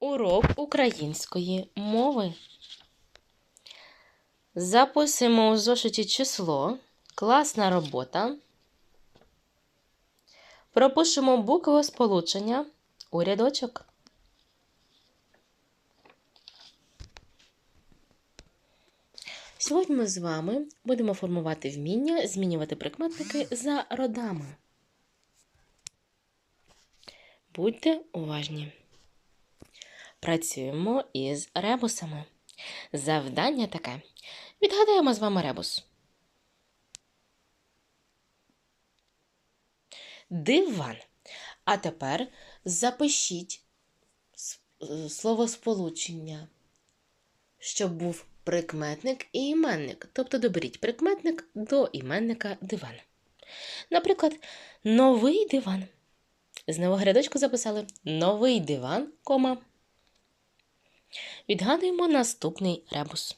Урок української мови. Записуємо у зошиті число. Класна робота. Пропишемо букви сполучення у рядочок. Сьогодні ми з вами будемо формувати вміння змінювати прикметники за родами. Будьте уважні. Працюємо із ребусами. Завдання таке. Відгадаємо з вами ребус. Диван. А тепер запишіть с- е, словосполучення, щоб був прикметник і іменник. Тобто доберіть прикметник до іменника диван. Наприклад, новий диван. З нового рядочку записали новий диван, кома. Відгадуємо наступний ребус.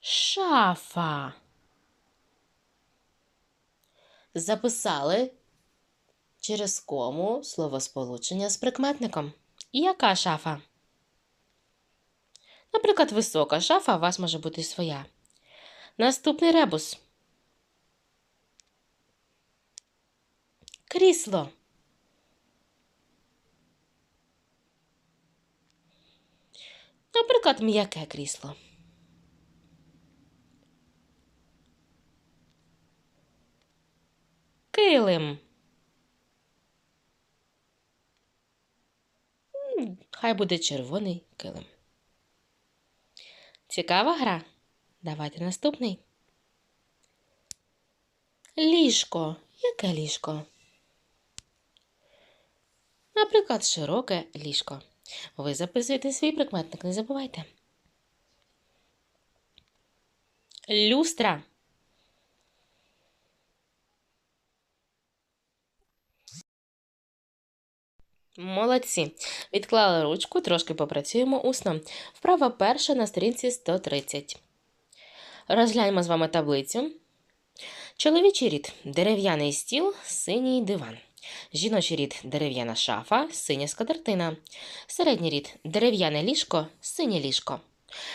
Шафа. Записали через кому словосполучення з прикметником. Яка шафа? Наприклад, висока шафа у вас може бути своя. Наступний ребус. Крісло. Наприклад, м'яке крісло. Килим. Хай буде червоний килим. Цікава гра. Давайте наступний. Ліжко. Яке ліжко? Наприклад, широке ліжко. Ви записуєте свій прикметник, не забувайте. Люстра. Молодці. Відклали ручку, трошки попрацюємо усно. Вправа перша на сторінці 130. Розгляньмо з вами таблицю. Чоловічий рід дерев'яний стіл, синій диван. Жіночий рід дерев'яна шафа, синя скатертина. Середній рід дерев'яне ліжко, синє ліжко.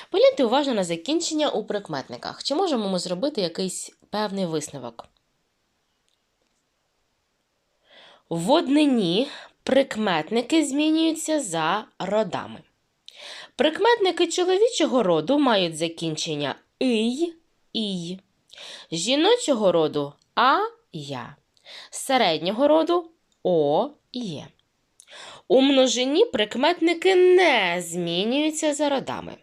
Погляньте уважно на закінчення у прикметниках. Чи можемо ми зробити якийсь певний висновок? В однині прикметники змінюються за родами. Прикметники чоловічого роду мають закінчення ий, ій, жіночого роду а, я, середнього роду о, є. У множині прикметники не змінюються за родами.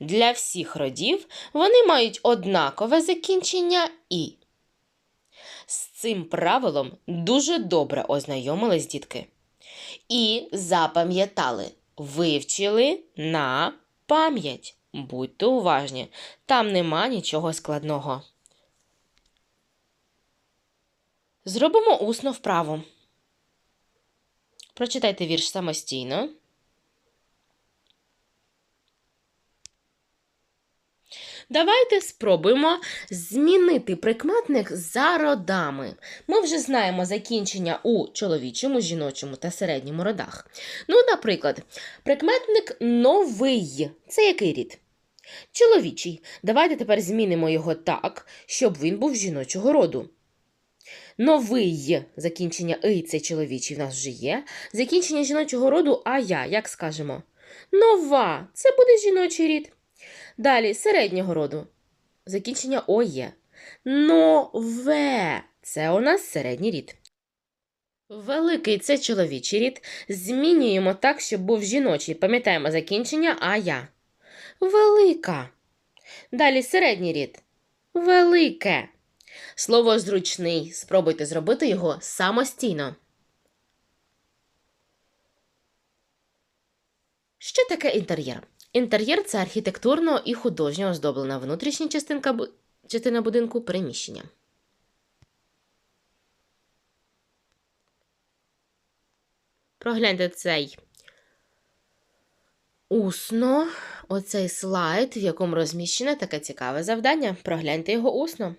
Для всіх родів вони мають однакове закінчення і. З цим правилом дуже добре ознайомились дітки. І запам'ятали, вивчили на пам'ять. Будьте уважні, там нема нічого складного. Зробимо усно вправу. Прочитайте вірш самостійно. Давайте спробуємо змінити прикметник за родами. Ми вже знаємо закінчення у чоловічому, жіночому та середньому родах. Ну, наприклад, прикметник новий. Це який рід? Чоловічий. Давайте тепер змінимо його так, щоб він був жіночого роду. Новий закінчення и це чоловічий в нас вже є. Закінчення жіночого роду а я, як скажемо? Нова це буде жіночий рід. Далі середнього роду. Закінчення о є. Нове це у нас середній рід. Великий це чоловічий рід. Змінюємо так, щоб був жіночий. Пам'ятаємо закінчення а я. Велика. Далі середній рід. Велике. Слово зручний. Спробуйте зробити його самостійно. Що таке інтер'єр? Інтер'єр це архітектурно і художньо оздоблена внутрішня частинка, частина будинку приміщення. Прогляньте цей усно, оцей слайд, в якому розміщене таке цікаве завдання. Прогляньте його усно.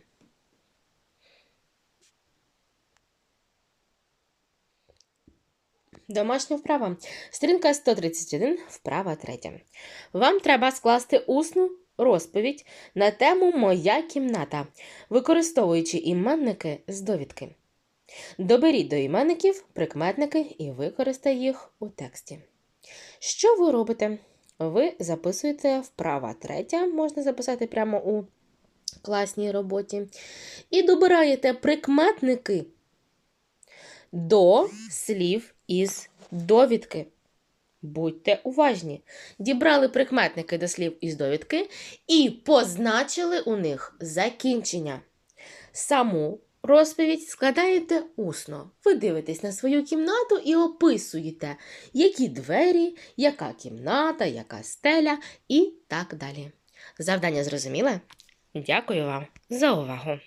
Домашня вправа. Сторінка 131, вправа 3. Вам треба скласти усну розповідь на тему Моя кімната, використовуючи іменники з довідки. Доберіть до іменників прикметники і використай їх у тексті. Що ви робите? Ви записуєте вправа третя, можна записати прямо у класній роботі. І добираєте прикметники до слів із довідки. Будьте уважні. Дібрали прикметники до слів із довідки і позначили у них закінчення. Саму розповідь складаєте усно. Ви дивитесь на свою кімнату і описуєте, які двері, яка кімната, яка стеля і так далі. Завдання зрозуміле? Дякую вам за увагу!